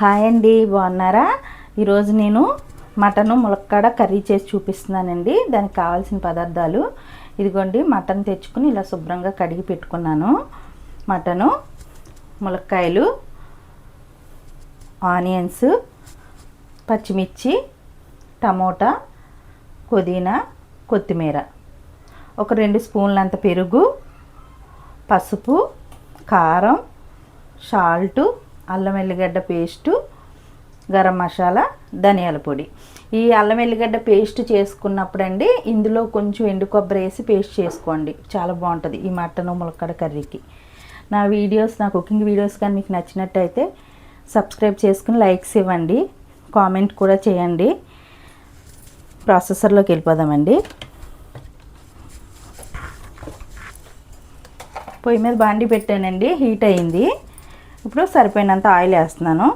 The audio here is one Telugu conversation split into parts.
హాయ్ అండి బాగున్నారా? ఈరోజు నేను మటను ములక్కాడ కర్రీ చేసి చూపిస్తున్నానండి. దానికి కావాల్సిన పదార్థాలు. ఇదిగోండి మటన్ తెచ్చుకుని ఇలా శుభ్రంగా కడిగి పెట్టుకున్నాను. మటను ములక్కాయలు ఆనియన్స్ పచ్చిమిర్చి టమోటా పుదీనా కొత్తిమీర. ఒక రెండు స్పూన్లంత పెరుగు పసుపు కారం సాల్టు అల్లం వెల్లిగడ్డ పేస్టు గరం మసాలా ధనియాల పొడి. ఈ అల్లం వెల్లిగడ్డ పేస్ట్ చేసుకున్నప్పుడు అండి ఇందులో కొంచెం ఎండు కొబ్బరి వేసి పేస్ట్ చేసుకోండి. చాలా బాగుంటుంది ఈ మటన్ ములక్కడ కర్రీకి. నా వీడియోస్ నా కుకింగ్ వీడియోస్ కానీ మీకు నచ్చినట్టయితే సబ్స్క్రైబ్ చేసుకుని లైక్స్ ఇవ్వండి. కామెంట్ కూడా చేయండి. ప్రాసెసర్లోకి వెళ్ళిపోదామండి. పొయ్యి మీద బాండి పెట్టానండి. హీట్ అయింది. ఇప్పుడు సరిపోయినంత ఆయిల్ వేస్తున్నాను.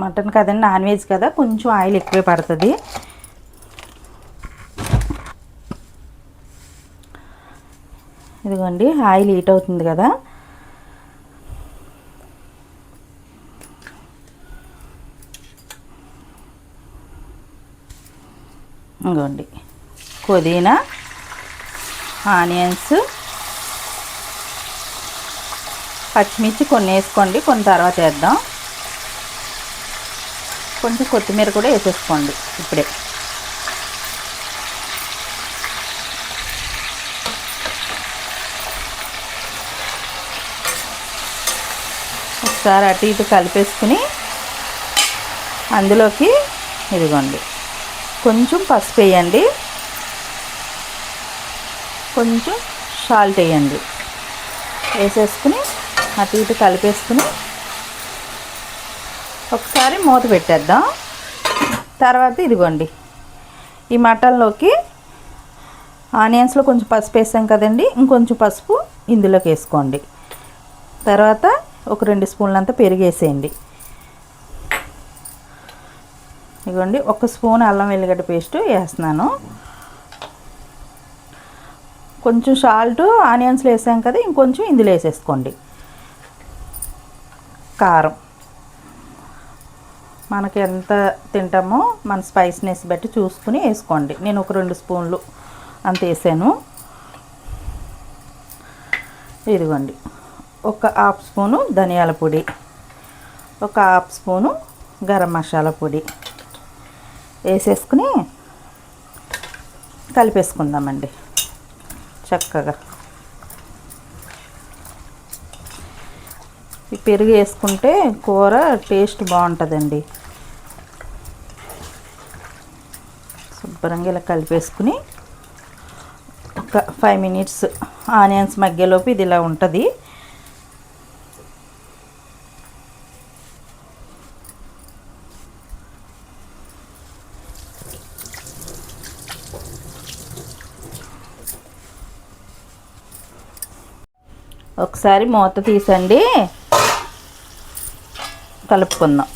మటన్ కదండి నాన్ వెజ్ కదా కొంచెం ఆయిల్ ఎక్కువే పడుతుంది. ఇదిగోండి ఆయిల్ హీట్ అవుతుంది కదా. ఇదిగోండి పుదీనా ఆనియన్స్ పచ్చిమిర్చి కొన్ని వేసుకోండి కొన్ని తర్వాత వేద్దాం. కొంచెం కొత్తిమీర కూడా వేసేసుకోండి ఇప్పుడే. ఒకసారి అటు ఇటు కలిపేసుకుని అందులోకి ఇదిగోండి. కొంచెం పసుపు వేయండి. కొంచెం సాల్ట్ వేయండి. వేసేసుకుని అటు ఇటు కలిపేసుకుని ఒకసారి మూత పెట్టేద్దాం. తర్వాత ఇదిగోండి ఈ మటన్లోకి ఆనియన్స్లో కొంచెం పసుపు వేసాం కదండి ఇంకొంచెం పసుపు ఇందులోకి వేసుకోండి. తర్వాత ఒక రెండు స్పూన్లంతా పెరిగేసేయండి ఇదిగోండి ఒక స్పూన్ అల్లం వెల్లిగడ్డ పేస్ట్ వేస్తున్నాను. కొంచెం సాల్ట్ ఆనియన్స్లో వేసాం కదా ఇంకొంచెం ఇందులో వేసేసుకోండి. కారం. మనకి ఎంత తింటామో మన స్పైస్నెస్ బట్టి చూసుకుని వేసుకోండి. నేను ఒక రెండు స్పూన్లు అంత వేసాను. ఇదిగోండి. ఒక హాఫ్ స్పూను ధనియాల పొడి. ఒక హాఫ్ స్పూను గరం మసాలా పొడి. వేసేసుకుని కలిపేసుకుందామండి. చక్కగా. పెరుగు వేసుకుంటే కూర టేస్ట్ బాగుంటుందండి. శుభ్రంగా ఇలా కలిపేసుకుని ఒక ఫైవ్ మినిట్స్ ఆనియన్స్ మగ్గేలోపు ఇది ఇలా ఉంటుంది. ఒకసారి మూత తీసండి. కలుపుకుందాం.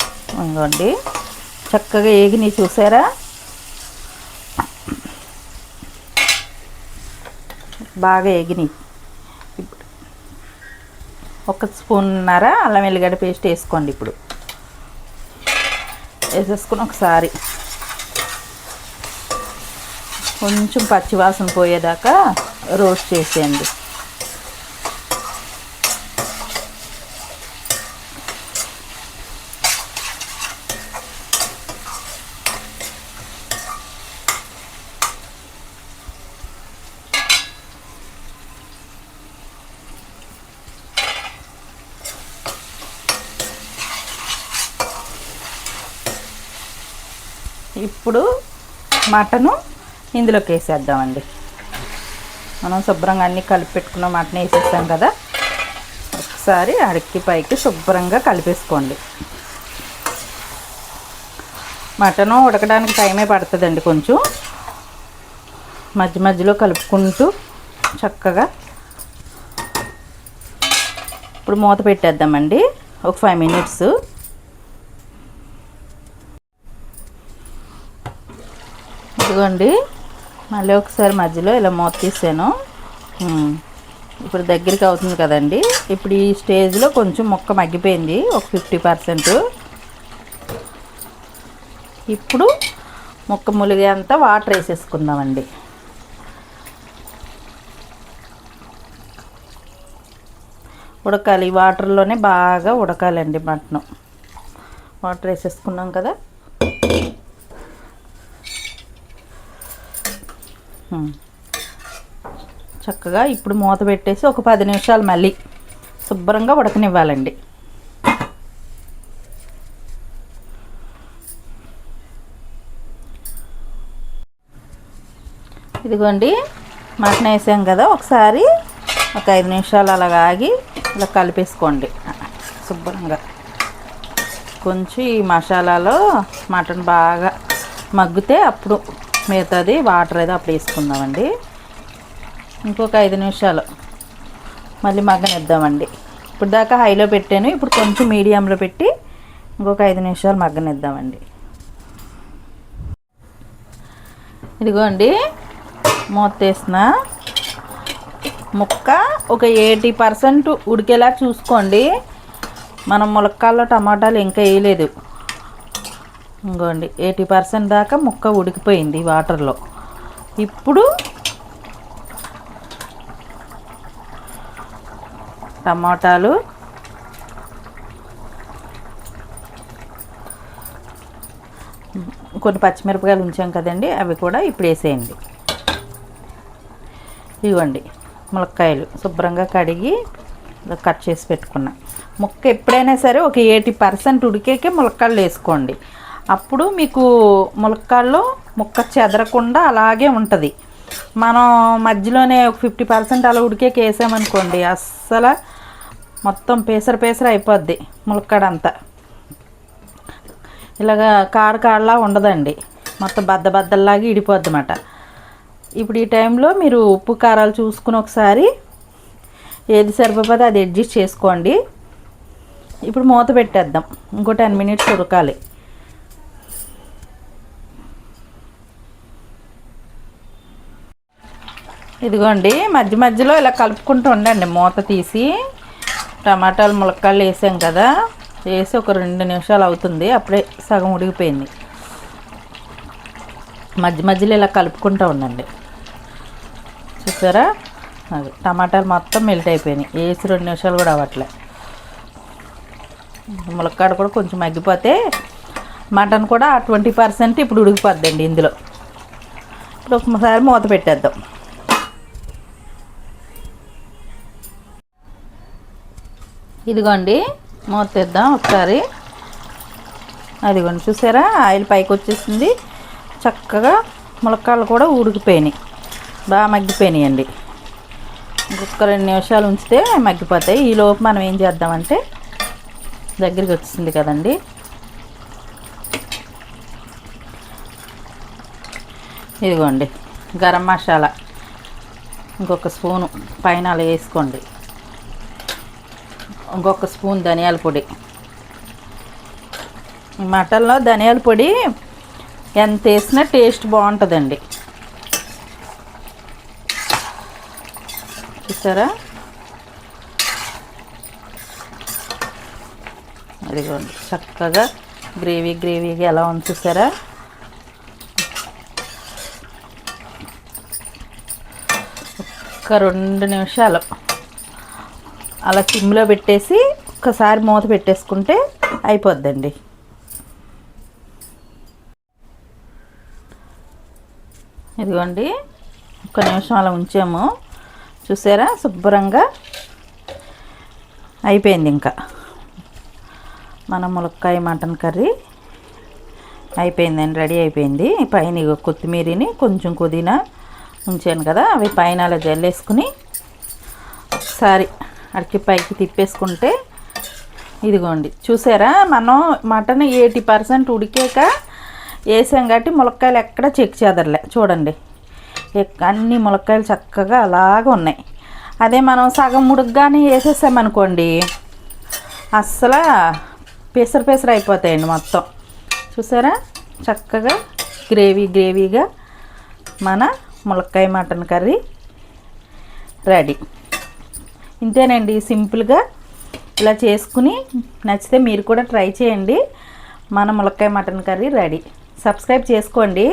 ఇంకోండి చక్కగా ఏగిని చూసారా? బాగా ఎగినాయి ఇప్పుడు ఒక స్పూన్నర అల్లం వెల్లిగడ్డ పేస్ట్ వేసుకోండి ఇప్పుడు. వేసేసుకుని ఒకసారి. కొంచెం పచ్చివాసన పోయేదాకా రోస్ట్ చేసేయండి. ఇప్పుడు మటను ఇందులోకి వేసేద్దామండి. మనం శుభ్రంగా అన్నీ కలిపి పెట్టుకున్న మటన్ వేసేస్తాం కదా. ఒకసారి అడిక్కి పైకి శుభ్రంగా కలిపేసుకోండి. మటను ఉడకడానికి టైమే పడుతుందండి కొంచెం. మధ్య మధ్యలో కలుపుకుంటూ చక్కగా ఇప్పుడు మూత పెట్టేద్దామండి. ఒక ఫైవ్ మినిట్స్ ఇదిగోండి. మళ్ళీ ఒకసారి మధ్యలో ఇలా మూత తీసాను. ఇప్పుడు దగ్గరికి అవుతుంది కదండి. ఇప్పుడు ఈ స్టేజ్లో కొంచెం మొక్క మగ్గిపోయింది. ఒక ఫిఫ్టీ పర్సెంట్ ఇప్పుడు మొక్క ములిగేంత వాటర్ వేసేసుకుందామండి. ఉడకాలి. వాటర్లోనే బాగా ఉడకాలండి మటన్. వాటర్ వేసేసుకున్నాం కదా. చక్కగా ఇప్పుడు మూత పెట్టేసి ఒక పది నిమిషాలు మళ్ళీ శుభ్రంగా ఉడకనివ్వాలండి. ఇదిగోండి మటన్ వేసాం కదా ఒకసారి ఒక ఐదు నిమిషాలు అలాగ ఆగి ఇలా కలిపేసుకోండి. శుభ్రంగా. కొంచెం ఈ మసాలాలో మటన్ బాగా మగ్గితే అప్పుడు మిగతాది వాటర్ అయితే అప్పుడు వేసుకుందామండి. ఇంకొక ఐదు నిమిషాలు. మళ్ళీ మగ్గనిద్దామండి. ఇప్పుడు దాకా హైలో పెట్టాను. ఇప్పుడు కొంచెం మీడియంలో పెట్టి ఇంకొక ఐదు నిమిషాలు మగ్గనిద్దామండి. ఇదిగోండి. మూత తీసిన ముక్క ఒక ఎయిటీ పర్సెంట్ ఉడికేలా చూసుకోండి. మనం ములక్కాల్లో టమాటాలు ఇంకా వేయలేదు. ఇంకోండి ఎయిటీ పర్సెంట్ దాకా ముక్క ఉడికిపోయింది వాటర్లో. ఇప్పుడు టమాటాలు కొన్ని పచ్చిమిరపకాయలు ఉంచాం కదండి అవి కూడా ఇప్పుడు వేసేయండి. ఇవ్వండి ములక్కాయలు శుభ్రంగా కడిగి కట్ చేసి పెట్టుకున్నా. ముక్క ఎప్పుడైనా సరే ఒక ఎయిటీ పర్సెంట్ ఉడికేకే ములక్కాయలు వేసుకోండి. అప్పుడు మీకు ములక్కాళ్ళు ముక్క చెదరకుండా అలాగే ఉంటుంది. మనం మధ్యలోనే ఒక ఫిఫ్టీ పర్సెంట్ అలా ఉడికేకి వేసామనుకోండి అస్సలు మొత్తం పేసర పేసర అయిపోద్ది ములక్కాడంతా. ఇలాగా కాడ కాడలా ఉండదండి. మొత్తం బద్ద బద్దల్లాగా ఇడిపోద్ది అన్నమాట ఇప్పుడు ఈ టైంలో మీరు ఉప్పు కారాలు చూసుకుని ఒకసారి ఏది సరిపోతే అది అడ్జస్ట్ చేసుకోండి. ఇప్పుడు మూత పెట్టేద్దాం. ఇంకో టెన్ మినిట్స్ ఉడకాలి. ఇదిగోండి మధ్య మధ్యలో ఇలా కలుపుకుంటూ ఉండండి మూత తీసి. టమాటాలు ములక్కాళ్ళు వేసాం కదా వేసి ఒక రెండు నిమిషాలు అవుతుంది అప్పుడే సగం ఉడికిపోయింది. మధ్య మధ్యలో ఇలా కలుపుకుంటూ ఉండండి. చూసారా? అది టమాటాలు మొత్తం మెల్ట్ అయిపోయినాయి వేసి రెండు నిమిషాలు కూడా అవ్వట్లే. ములక్కాడ కూడా కొంచెం మగ్గిపోతే మటన్ కూడా ట్వంటీ పర్సెంట్ ఇప్పుడు ఉడికిపోద్దండి ఇందులో. ఇప్పుడు ఒకసారి మూత పెట్టేద్దాం. ఇదిగోండి మూత తెద్దాం ఒకసారి. అదిగోండి చూసారా? ఆయిల్ పైకి వచ్చేసింది. చక్కగా ములక్కాళ్ళు కూడా ఉడికిపోయినాయి. బాగా మగ్గిపోయినాయండి. ఇంకొక రెండు నిమిషాలు ఉంచితే మగ్గిపోతాయి. ఈ లోపు మనం ఏం చేద్దామంటే దగ్గరికి వచ్చింది కదండి. ఇదిగోండి గరం మసాలా. ఇంకొక స్పూను పైన అలా వేసుకోండి. ఇంకొక స్పూన్ ధనియాల పొడి. మటన్లో ధనియాల పొడి ఎంత వేసినా టేస్ట్ బాగుంటుందండి. చూసారా? అదిగోండి చక్కగా గ్రేవీ గ్రేవీగా ఎలా ఉంది చూసారా? ఒక రెండు నిమిషాలు. అలా సిమ్లో పెట్టేసి ఒకసారి మూత పెట్టేసుకుంటే అయిపోద్దండి. ఇదిగోండి ఒక నిమిషం అలా ఉంచాము. చూసారా? శుభ్రంగా అయిపోయింది ఇంకా. మన ములక్కాయ మటన్ కర్రీ అయిపోయిందండి రెడీ అయిపోయింది. పైన కొత్తిమీరిని కొత్తిమీరని కొంచెం పుదీనా ఉంచాను కదా అవి పైన అలా జల్లేసుకుని ఒకసారి అడికి పైకి తిప్పేసుకుంటే ఇదిగోండి. చూసారా? మనం మటన్ ఎయిటీ పర్సెంట్ ఉడికాక వేసాం కాబట్టి ములక్కాయలు ఎక్కడ చెక్ చెదరలే. చూడండి. అన్ని ములక్కాయలు చక్కగా అలాగ ఉన్నాయి. అదే మనం సగం ముడుగ్గానే వేసేసామనుకోండి అస్సలు పెసర పెసర అయిపోతాయండి మొత్తం. చూసారా? చక్కగా గ్రేవీ గ్రేవీగా మన ములక్కాయ మటన్ కర్రీ రెడీ. ఇంతేనండి సింపుల్గా ఇలా చేసుకుని నచ్చితే మీరు కూడా ట్రై చేయండి. మన ములక్కాయ మటన్ కర్రీ రెడీ. సబ్స్క్రైబ్ చేసుకోండి.